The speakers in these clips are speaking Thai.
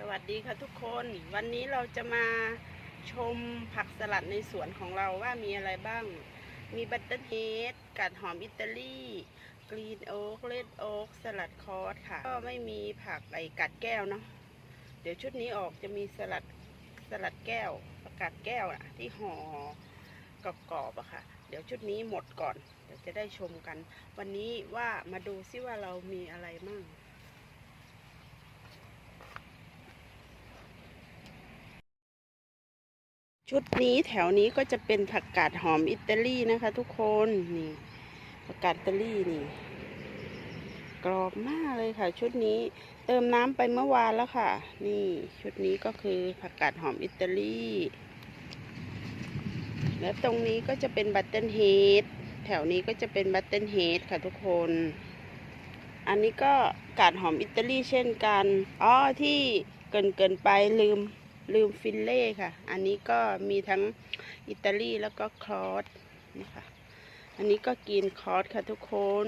สวัสดีค่ะทุกคนวันนี้เราจะมาชมผักสลัดในสวนของเราว่ามีอะไรบ้าง มีบัตเตอร์เฮดกัดหอมอิตาลีกรีนโอ๊กเลดโอ๊กสลัดคอร์สค่ะ ก็ไม่มีผักไอกัดแก้วเนาะเดี๋ยวชุดนี้ออกจะมีสลัดสลัดแก้วผักกาดแก้วอะที่ห่อกรอบๆอะค่ะ เดี๋ยวชุดนี้หมดก่อนเดี๋ยวจะได้ชมกัน วันนี้ว่ามาดูซิว่าเรามีอะไรมั่ง ชุดนี้แถวนี้ก็จะเป็นผักกาดหอมอิตาลีนะคะ ทุกคนนี่ผักกาดอิตาลีนี่ กรอบมากเลยค่ะ ชุดนี้เติมน้ำไปเมื่อวานแล้วค่ะ นี่ ชุดนี้ก็คือผักกาดหอมอิตาลีแล้วตรงนี้ก็จะเป็นบัตเติลเฮดแถวนี้ก็จะเป็นบัตเติลเฮดค่ะทุกคน อันนี้ก็กาดหอมอิตาลีเช่นกันอ๋อที่เกินเกินไปลืม ลืมฟิลเล่ค่ะ อันนี้ก็มีทั้งอิตาลีแล้วก็คลอสนะคะ อันนี้ก็กรีนคอร์สค่ะทุกคน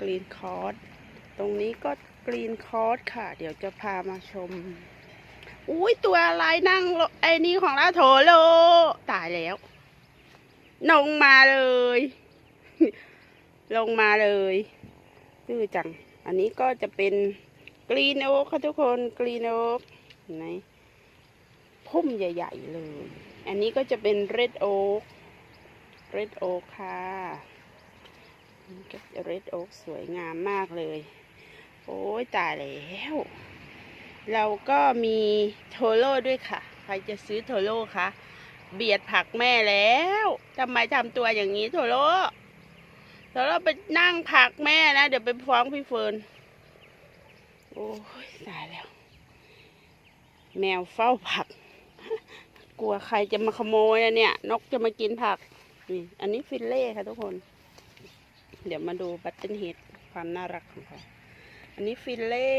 กรีนคอร์สตรงนี้ก็กรีนคอร์สค่ะ เดี๋ยวจะพามาชม อุ้ยตัวอะไรนั่งไอ้นี่ของเราโถโล ตายแล้ว ลงมาเลย ลงมาเลยซื่อจัง อันนี้ก็จะเป็นกรีนโอ๊คค่ะทุกคน กรีนโอ๊คเห็น พุ่มใหญ่ ๆ เลย อันนี้ก็จะเป็นเรดโอ๊กเรดโอ๊กค่ะเรดโอ๊กสวยงามมากเลย โอ้ยตายแล้ว เราก็มีโทโร่ด้วยค่ะ ใครจะซื้อโทโร่คะ เบียดผักแม่แล้วทำไมทำตัวอย่างนี้โทโร่โทโร่ไปนั่งผักแม่นะ เดี๋ยวไปฟ้องพี่เฟิร์นโอ้ยตายแล้ว แมวเฝ้าผัก กลัวใครจะมาขโมยอะเนี่ย นกจะมากินผักนี่อันนี้ฟิลเล่ค่ะทุกคน เดี๋ยวมาดูบัตเทนเฮดความน่ารักของเขาอันนี้ฟิลเล่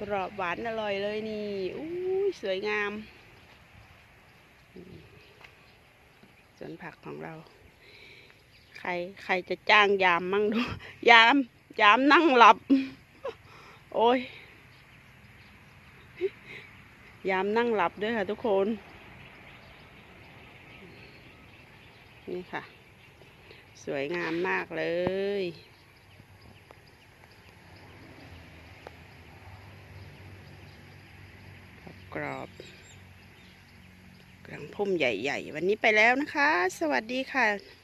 กรอบหวานอร่อยเลยนี่อู้ยสวยงามอืมสวนผักของเรา ใครใครจะจ้างยามมั่งดู ยาม ยามนั่งหลับ โอ้ย ยามนั่งหลับด้วยค่ะทุกคน นี่ค่ะ สวยงามมากเลย กรอบกลางพุ่มใหญ่ ๆ วันนี้ไปแล้วนะคะ สวัสดีค่ะ